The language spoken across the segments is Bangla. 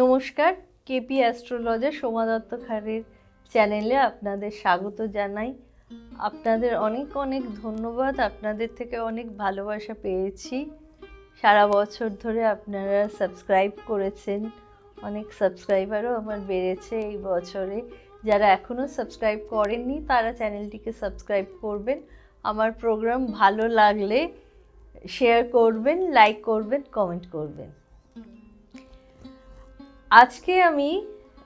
নমস্কার, কেপি অ্যাস্ট্রোলজার সোমা দত্ত খারের চ্যানেলে আপনাদের স্বাগত জানাই। আপনাদের অনেক অনেক ধন্যবাদ, আপনাদের থেকে অনেক ভালোবাসা পেয়েছি। সারা বছর ধরে আপনারা সাবস্ক্রাইব করেছেন, অনেক সাবস্ক্রাইবারও আমার বেড়েছে এই বছরে। যারা এখনও সাবস্ক্রাইব করেননি, তারা চ্যানেলটিকে সাবস্ক্রাইব করবেন, আমার প্রোগ্রাম ভালো লাগলে শেয়ার করবেন, লাইক করবেন, কমেন্ট করবেন। আজকে আমি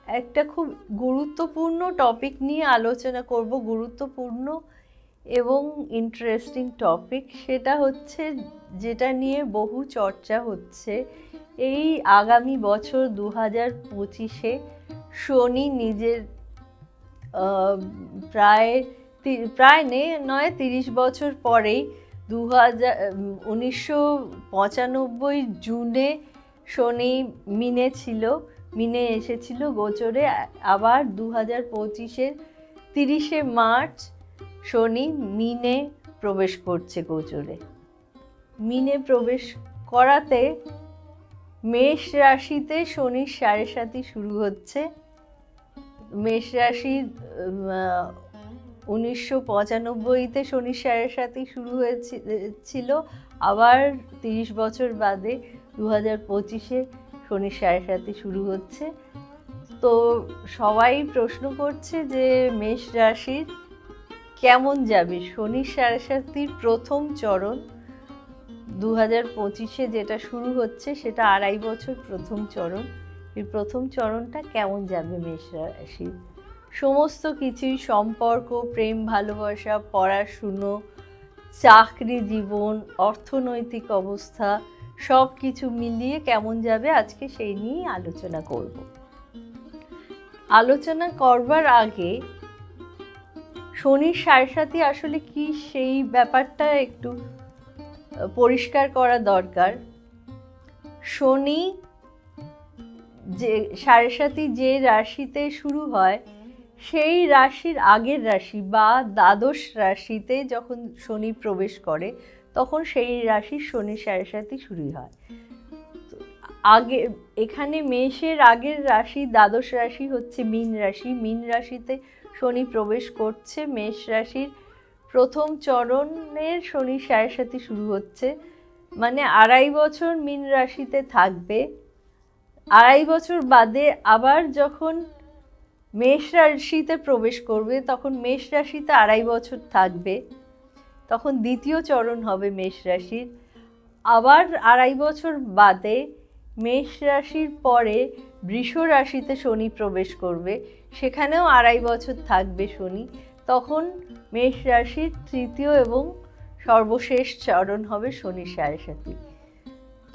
একটা খুব গুরুত্বপূর্ণ টপিক নিয়ে আলোচনা করব, গুরুত্বপূর্ণ এবং ইন্টারেস্টিং টপিক সেটা হচ্ছে যেটা নিয়ে বহু চর্চা হচ্ছে। এই আগামী বছর দু হাজার পঁচিশে শনি নিজের প্রায় প্রায় নে, নয়, তিরিশ বছর পরেই দু হাজার উনিশশো পঁচানব্বই জুনে শনি মিনে ছিল মিনে এসেছিল গোচরে, আবার দু হাজার পঁচিশের তিরিশে মার্চ শনি মিনে প্রবেশ করছে গোচরে। মিনে প্রবেশ করাতে মেষ রাশিতে শনির সাড়ে সাতি শুরু হচ্ছে। মেষ রাশি উনিশশো পঁচানব্বইতে শনির সাড়ে সাতি শুরু হয়েছিল আবার তিরিশ বছর বাদে দু হাজার পঁচিশে শনির সাড়ে সাতি শুরু হচ্ছে। তো সবাই প্রশ্ন করছে যে মেষ রাশির কেমন যাবে? শনির সাড়ে সাতির প্রথম চরণ দু হাজার পঁচিশে যেটা শুরু হচ্ছে সেটা আড়াই বছর প্রথম চরণ। এই প্রথম চরণটা কেমন যাবে মেষ রাশির সমস্ত কিছুই সম্পর্ক, প্রেম, ভালোবাসা, পড়াশুনো, চাকরি জীবন, অর্থনৈতিক অবস্থা সব কিছু মিলিয়ে কেমন যাবে আজকে সেই নিয়েই আলোচনা করব। আলোচনা করবার আগে শনির সাড়ে সাথে আসলে কি সেই ব্যাপারটা একটু পরিষ্কার করা দরকার। শনি যে সাড়ে সাতি যে রাশিতে শুরু হয়, সেই রাশির আগের রাশি বা দ্বাদশ রাশিতে যখন শনি প্রবেশ করে তখন সেই রাশির শনি সাড়ে সাতি শুরু হয়। আগে, এখানে মেষের আগের রাশি দ্বাদশ রাশি হচ্ছে মীন রাশি। মীন রাশিতে শনি প্রবেশ করছে। মেষ রাশির প্রথম চরণের শনি সাতি শুরু হচ্ছে। মানে আড়াই বছর মীন রাশিতে থাকবে। আড়াই বছর বাদে আবার যখন মেষ রাশিতে প্রবেশ করবে, তখন মেষ রাশিতে আড়াই বছর থাকবে। তখন দ্বিতীয় চরণ হবে মেষ রাশির। আবার আড়াই বছর বাদে মেষ রাশির পরে বৃষ রাশিতে শনি প্রবেশ করবে, সেখানেও আড়াই বছর থাকবে শনি। তখন মেষ রাশির তৃতীয় এবং সর্বশেষ চরণ হবে শনি সাড়ে সাতি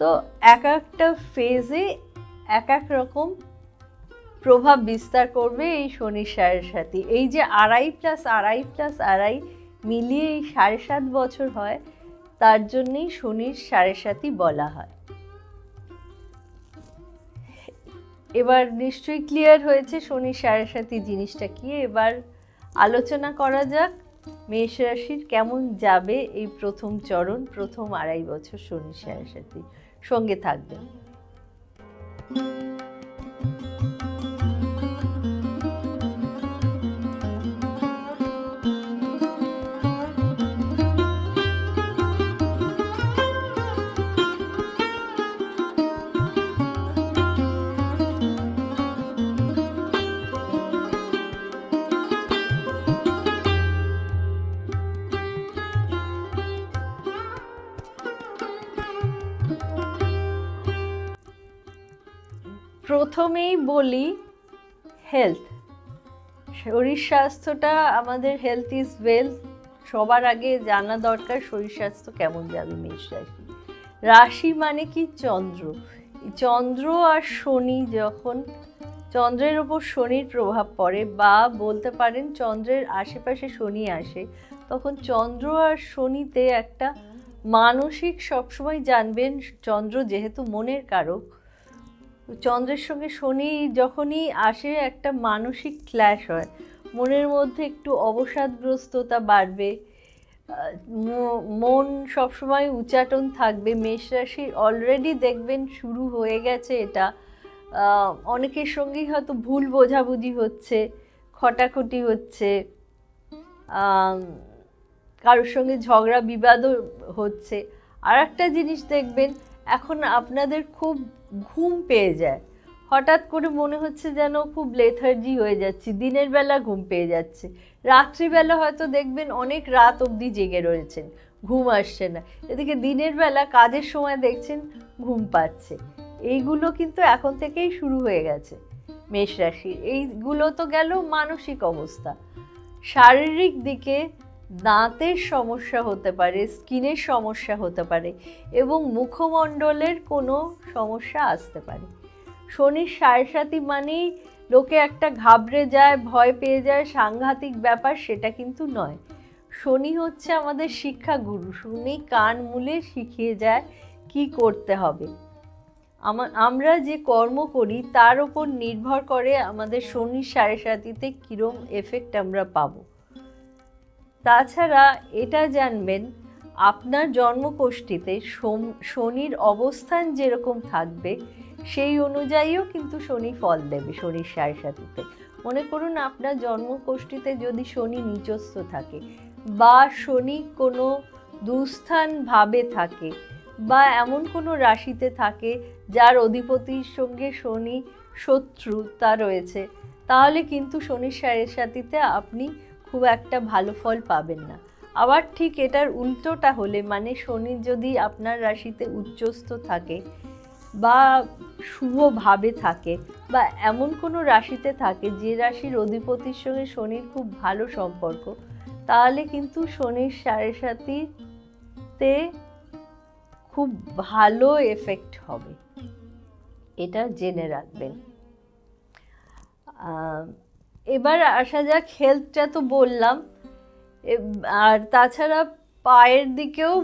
তো এক একটা ফেজে এক এক রকম প্রভাব বিস্তার করবে এই শনি সাড়ে সাতি এই যে আড়াই প্লাস আড়াই প্লাস আড়াই মিলিয়ে এই সাড়ে সাত বছর হয়, তার জন্যেই শনির সাড়ে সাতি বলা হয়। এবার নিশ্চয়ই ক্লিয়ার হয়েছে শনি সাড়ে সাতি জিনিসটা কি। এবার আলোচনা করা যাক মেষ রাশির কেমন যাবে এই প্রথম চরণ, প্রথম আড়াই বছর শনি সাড়ে সাতি সঙ্গে থাকবেন। প্রথমেই বলি হেলথ শরীর স্বাস্থ্যটা আমাদের হেলথ ইজ ওয়েলথ সবার আগে জানা দরকার শরীর স্বাস্থ্য কেমন যাবে মেষ রাশি। রাশি মানে কি? চন্দ্র। চন্দ্র আর শনি যখন চন্দ্রের ওপর শনির প্রভাব পড়ে বা বলতে পারেন চন্দ্রের আশেপাশে শনি আসে, তখন চন্দ্র আর শনিতে একটা মানসিক সবসময় জানবেন, চন্দ্র যেহেতু মনের কারক চন্দ্রের সঙ্গে শনি যখনই আসে, একটা মানসিক ক্ল্যাশ হয়। মনের মধ্যে একটু অবসাদগ্রস্ততা বাড়বে। মন সবসময় উচ্চাটন থাকবে। মেষ রাশির অলরেডি দেখবেন শুরু হয়ে গেছে এটা। অনেকের সঙ্গেই হয়তো ভুল বোঝাবুঝি হচ্ছে, খটাখটি হচ্ছে কারোর সঙ্গে ঝগড়া বিবাদও হচ্ছে। আর একটা জিনিস দেখবেন এখন আপনাদের খুব ঘুম পেয়ে যায়। হঠাৎ করে মনে হচ্ছে যেন খুব লেথার্জি হয়ে যাচ্ছে। দিনের বেলা ঘুম পেয়ে যাচ্ছে। রাত্রিবেলা হয়তো দেখবেন অনেক রাত অবধি জেগে রয়েছেন। ঘুম আসছে না। এদিকে দিনের বেলা কাজের সময় দেখছেন ঘুম পাচ্ছে। এইগুলো কিন্তু এখন থেকেই শুরু হয়ে গেছে। মেষ রাশি, এইগুলো তো গেল মানসিক অবস্থা। শারীরিক দিকে দাঁতের সমস্যা হতে পারে, স্কিনের সমস্যা হতে পারে এবং মুখমণ্ডলের কোনো সমস্যা আসতে পারে। শনির সাড়ে মানেই লোকে একটা ঘাবড়ে যায়, ভয় পেয়ে যায়, সাংঘাতিক ব্যাপার সেটা কিন্তু নয়। শনি হচ্ছে আমাদের শিক্ষাগুরু, শনি কান মুলে শিখিয়ে যায় কি করতে হবে। আমা- আমরা যে কর্ম করি তার ওপর নির্ভর করে আমাদের শনির সাড়ে সাতিতে কীরম এফেক্ট আমরা পাবো। তাছাড়া এটা জানবেন, আপনার জন্মকোষ্ঠীতে শনির অবস্থান যেরকম থাকবে, সেই অনুযায়ীও কিন্তু শনি ফল দেবে শনির সাড়ে সাতিতে। মনে করুন আপনার জন্মকোষ্ঠীতে যদি শনি নিচস্থ থাকে বা শনি কোনো দুস্থান ভাবে থাকে বা এমন কোনো রাশিতে থাকে যার অধিপতির সঙ্গে শনি শত্রুতা রয়েছে, তাহলে কিন্তু শনির সাড়ে সাথীতে আপনি খুব একটা ভালো ফল পাবেন না। আবার ঠিক এটার উল্টোটা হলে মানে শনি যদি আপনার রাশিতে উচ্চস্থ থাকে বা শুভভাবে থাকে বা এমন কোনো রাশিতে থাকে যে রাশির অধিপতির সঙ্গে শনির খুব ভালো সম্পর্ক, তাহলে কিন্তু শনির সাড়ে সাতিতে খুব ভালো এফেক্ট হবে। এটা জেনে রাখবেন। এবার আসা যাক হেলথটা তো বললাম। আর তাছাড়া পায়ের দিকেও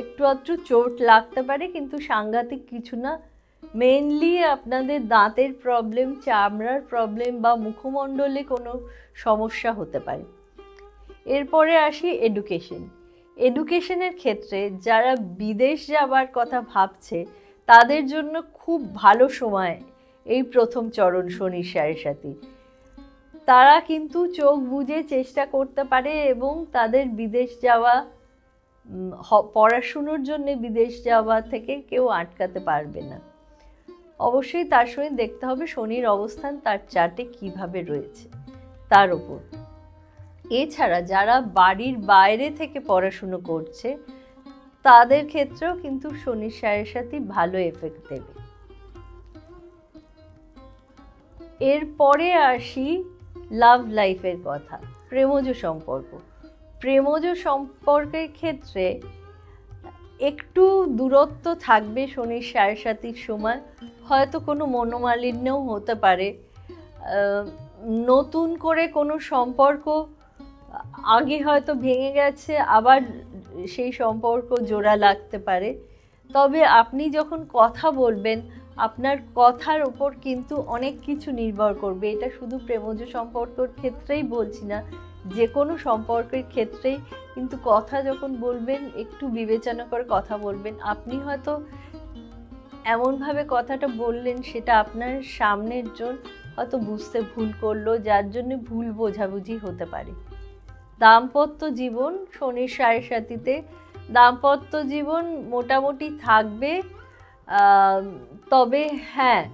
একটু আধটু চোট লাগতে পারে, কিন্তু সাংঘাতিক কিছু না। মেনলি আপনাদের দাঁতের প্রবলেম চামড়ার প্রবলেম বা মুখমণ্ডলে কোনো সমস্যা হতে পারে। এরপরে আসি এডুকেশন এডুকেশনের ক্ষেত্রে যারা বিদেশ যাবার কথা ভাবছে, তাদের জন্য খুব ভালো সময় এই প্রথম চরণ শনির সাড়ে সাথী তারা কিন্তু চোখ বুজে চেষ্টা করতে পারে এবং তাদের বিদেশ যাওয়া পড়াশুনোর জন্য বিদেশ যাওয়া থেকে কেউ আটকাতে পারবে না। অবশ্যই তার সঙ্গে দেখতে হবে শনির অবস্থান তার চার্টে কীভাবে রয়েছে, তার উপর। এছাড়া যারা বাড়ির বাইরে থেকে পড়াশুনো করছে, তাদের ক্ষেত্রেও কিন্তু শনির সাড়ে সাথে ভালো এফেক্ট দেবে। এরপরে আসি লাভ লাইফের কথা, প্রেমজ সম্পর্ক। প্রেমজ সম্পর্কের ক্ষেত্রে একটু দূরত্ব থাকবে শনির সাড়ে সাতির সময়, হয়তো কোনো মনোমালিন্যও হতে পারে। নতুন করে কোনো সম্পর্ক আগে হয়তো ভেঙে গেছে, আবার সেই সম্পর্ক জোড়া লাগতে পারে। তবে আপনি যখন কথা বলবেন আপনার কথার ওপর কিন্তু অনেক কিছু নির্ভর করবে। এটা শুধু প্রেমজ সম্পর্কর ক্ষেত্রেই বলছি না যে কোনো সম্পর্কের ক্ষেত্রেই। কিন্তু কথা যখন বলবেন, একটু বিবেচনা করে কথা বলবেন। আপনি হয়তো এমনভাবে কথাটা বললেন, সেটা আপনার সামনের জন হয়তো বুঝতে ভুল করল, যার জন্য ভুল বোঝাবুঝি হতে পারে। দাম্পত্য জীবন শনির সাড়ে সাথীতে দাম্পত্য জীবন মোটামুটি থাকবে। তবে হ্যাঁ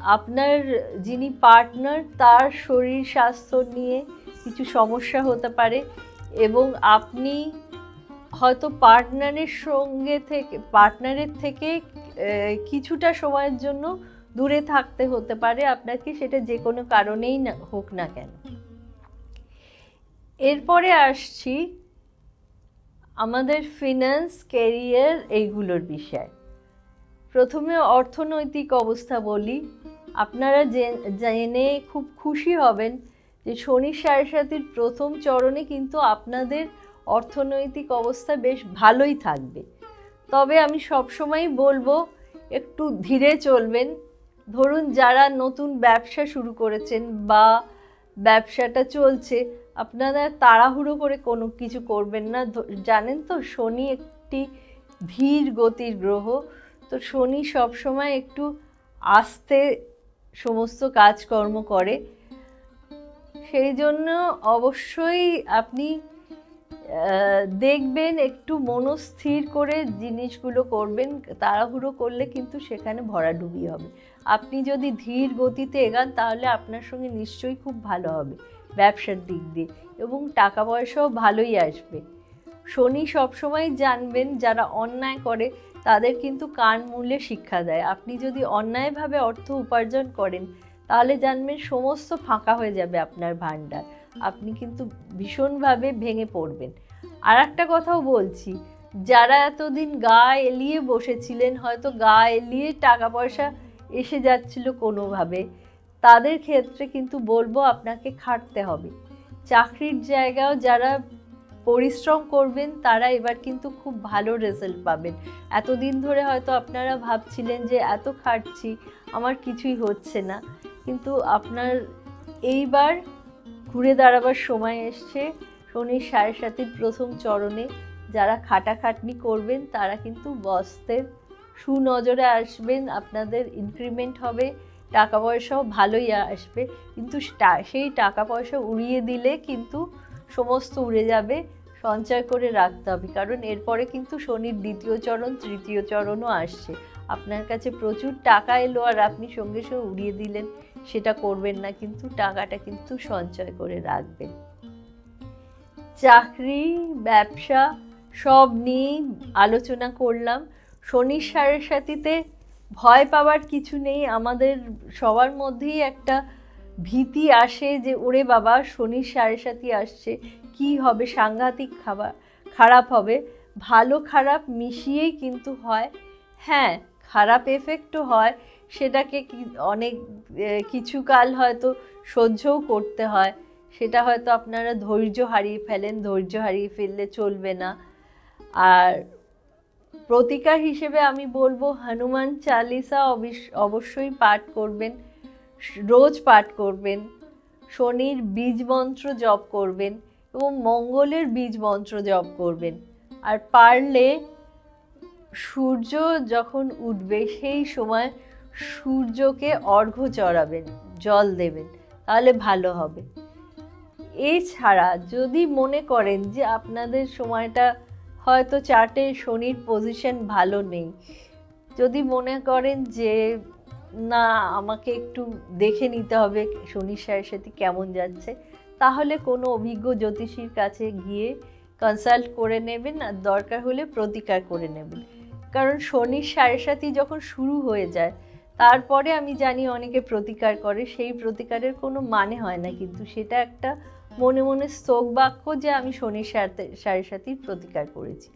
আপনার যিনি পার্টনার তার শরীর স্বাস্থ্য নিয়ে কিছু সমস্যা হতে পারে এবং আপনি হয়তো পার্টনারের সঙ্গে থেকে পার্টনারের থেকে কিছুটা সময়ের জন্য দূরে থাকতে হতে পারে আপনাকে, সেটা যে কোনো কারণেই না, হোক না কেন। এরপরে আসছি আমাদের ফিনান্স ক্যারিয়ার এইগুলোর বিষয়। প্রথমে অর্থনৈতিক অবস্থা বলি, আপনারা জেনে খুব খুশি হবেন যে শনি সাড়ে সাতির প্রথম চরণে কিন্তু আপনাদের অর্থনৈতিক অবস্থা বেশ ভালোই থাকবে। তবে আমি সবসময় বলব, একটু ধীরে চলবেন। ধরুন যারা নতুন ব্যবসা শুরু করেছেন বা ব্যবসাটা চলছে, আপনারা তাড়াহুড়ো করে কোনো কিছু করবেন না। জানেন তো শনি একটি ধীর গতির গ্রহ। তো শনি সবসময় একটু আস্তে সমস্ত কাজকর্ম করে। সেই জন্য অবশ্যই আপনি দেখবেন, একটু মনস্থির করে জিনিসগুলো করবেন। তাড়াহুড়ো করলে কিন্তু সেখানে ভরাডুবি হবে। আপনি যদি ধীর গতিতে এগান, তাহলে আপনার সঙ্গে নিশ্চয়ই খুব ভালো হবে ব্যবসার দিক দিয়ে। এবং টাকা পয়সাও ভালোই আসবে। শনি সবসময় জানবেন যারা অন্যায় করে, তাদের কিন্তু কান মূল্যে শিক্ষা দেয়। আপনি যদি অন্যায়ভাবে অর্থ উপার্জন করেন, তাহলে জানবেন সমস্ত ফাঁকা হয়ে যাবে আপনার ভাণ্ডার। আপনি কিন্তু ভীষণভাবে ভেঙে পড়বেন। আর একটা কথাও বলছি, যারা এতদিন গা এলিয়ে বসেছিলেন, হয়তো গা এলিয়ে টাকা পয়সা এসে যাচ্ছিল কোনোভাবে, তাদের ক্ষেত্রে কিন্তু বলব আপনাকে খাটতে হবে। চাকরির জায়গাও যারা পরিশ্রম করবেন, তারা এবার কিন্তু খুব ভালো রেজাল্ট পাবেন। এতদিন ধরে হয়তো আপনারা ভাবছিলেন যে, এত খাটছি, আমার কিছুই হচ্ছে না। কিন্তু আপনার এইবার ঘুরে দাঁড়াবার সময় এসছে, শনির সাড়ে সাতির প্রথম চরণে যারা খাটাখাটনি করবেন, তারা কিন্তু বস্তের সুনজরে আসবেন, আপনাদের ইনক্রিমেন্ট হবে, টাকা পয়সাও ভালোই আসবে। কিন্তু সেই টাকা পয়সা উড়িয়ে দিলে কিন্তু সমস্ত উড়ে যাবে সঞ্চয় করে রাখতে হবে। কারণ এরপরে কিন্তু শনির দ্বিতীয় চরণ, তৃতীয় চরণও আসছে। আপনার কাছে প্রচুর টাকা এলো আর আপনি সঙ্গে সঙ্গে উড়িয়ে দিলেন, সেটা করবেন না। কিন্তু টাকাটা কিন্তু সঞ্চয় করে রাখবেন। চাকরি, ব্যবসা, সব নিয়ে আলোচনা করলাম। শনির সাড়ে সাথীতে ভয় পাওয়ার কিছু নেই। আমাদের সবার মধ্যেই একটা ভীতি আসে যে, ওরে বাবা শনির সাড়ে সাথী আসছে, কি হবে? সাংঘাতিক খাবার, খারাপ হবে। ভালো খারাপ মিশিয়েই কিন্তু হয়। হ্যাঁ খারাপ এফেক্টও হয়। সেটাকে অনেক কিছু কাল হয়তো সহ্যও করতে হয়। সেটা হয়তো আপনারা ধৈর্য হারিয়ে ফেলেন, ধৈর্য হারিয়ে ফেললে চলবে না। আর প্রতিকার হিসেবে আমি বলব, হনুমান চালিসা অবশ্যই পাঠ করবেন। রোজ পাঠ করবেন, শনির বীজ মন্ত্র জপ করবেন এবং মঙ্গলের বীজ মন্ত্র জপ করবেন। আর পারলে সূর্য যখন উঠবে, সেই সময় সূর্যকে অর্ঘ্য চড়াবেন, জল দেবেন, তাহলে ভালো হবে। এছাড়া যদি মনে করেন যে আপনাদের সময়টা হয়তো চার্টে শনির পজিশন ভালো নেই, যদি মনে করেন যে না, আমাকে একটু দেখে নিতে হবে শনির সাথে সাথে কেমন যাচ্ছে। তাহলে কোনো অভিজ্ঞ জ্যোতিষীর কাছে গিয়ে কনসাল্ট করে নেবেন আর দরকার হলে প্রতিকার করে নেবেন। কারণ শনির সাড়ে সাথী যখন শুরু হয়ে যায়, তারপরে আমি জানি অনেকে প্রতিকার করে, সেই প্রতিকারের কোনো মানে হয় না। কিন্তু সেটা একটা মনে মনে স্তোক বাক্য যে আমি শনির সাথে সাড়ে সাথীর প্রতিকার করেছি।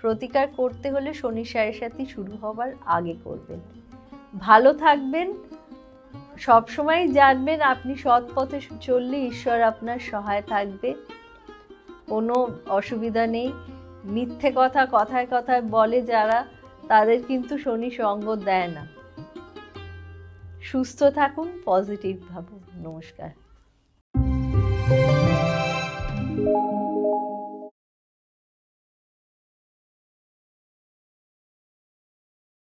প্রতিকার করতে হলে শনির সাড়ে সাথী শুরু হবার আগে করবেন। ভালো থাকবেন, সবসময় জানবেন আপনি সৎ পথে চললে ঈশ্বর আপনার সহায় থাকবে। কোনো অসুবিধা নেই। মিথ্যে কথা কথায় কথায় বলে যারা, তাদের কিন্তু শনি সঙ্গ দেয় না। সুস্থ থাকুন, পজিটিভ ভাবুন। নমস্কার।